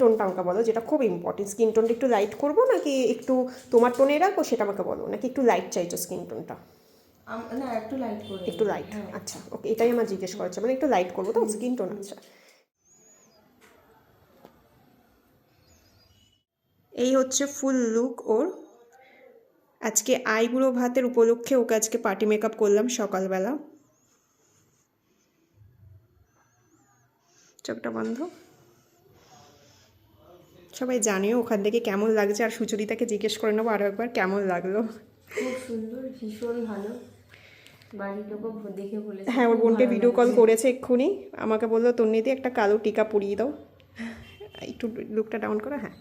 টোনটা আমাকে বলো যেটা খুব ইম্পর্টেন্ট স্কিন টোনটা একটু লাইট করব নাকি একটু তোমার টোনে রাখব সেটা আমাকে বলো নাকি একটু লাইট চাইছো স্কিন টোনটা না একটু লাইট করে একটু লাইট আচ্ছা ওকে এটাই আমার জিজ্ঞেস করেছে মানে একটু লাইট করব তো স্কিন টোন আচ্ছা। এই হচ্ছে ফুল লুক ওর। আজকে আইবুড়ো ভাতের উপলক্ষে ওকে আজকে পার্টি মেকআপ করলাম সকালবেলা। চোখটা বন্ধ। সবাই জানিও ওখান থেকে কেমন লাগছে। আর সুচরিতাকে জিজ্ঞেস করে নেব আরও একবার কেমন লাগল। খুব সুন্দর ভীষণ ভালো। হ্যাঁ ওর বোনকে ভিডিও কল করেছে এক্ষুনি। আমাকে বলল তন্নিতে একটা কালো টিকা পরিয়ে দাও। একটু লুকটা ডাউন করো হ্যাঁ।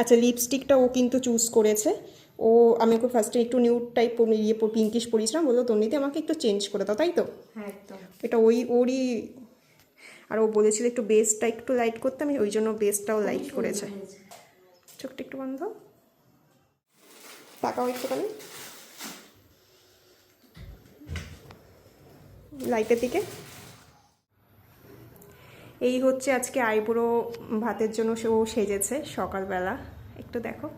আচ্ছা লিপস্টিকটা ও কিন্তু চুজ করেছে। ও আমি ওকে ফার্স্টে একটু নিউড টাইপ ইয়ে পিঙ্কিশ পরিয়েছিলাম। বলল তন্নিতে আমাকে একটু চেঞ্জ করে দাও তাই তো? হ্যাঁ এটা ওই ওরই আর ও বলেছিল একটু বেসটা একটু লাইট করতে, আমি ওই জন্য বেসটাও লাইট করেছে। চোখটা একটু বন্ধ। তাকাও একটুখানি। লাইটের দিকে। এই হচ্ছে আজকে আইবুড়ো ভাতের জন্য সে ও সেজেছে সকালবেলা। একটু দেখো।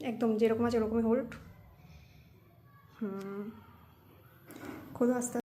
একদম যেরকম আছে ওরকমই হোল্ড Hum. Quando as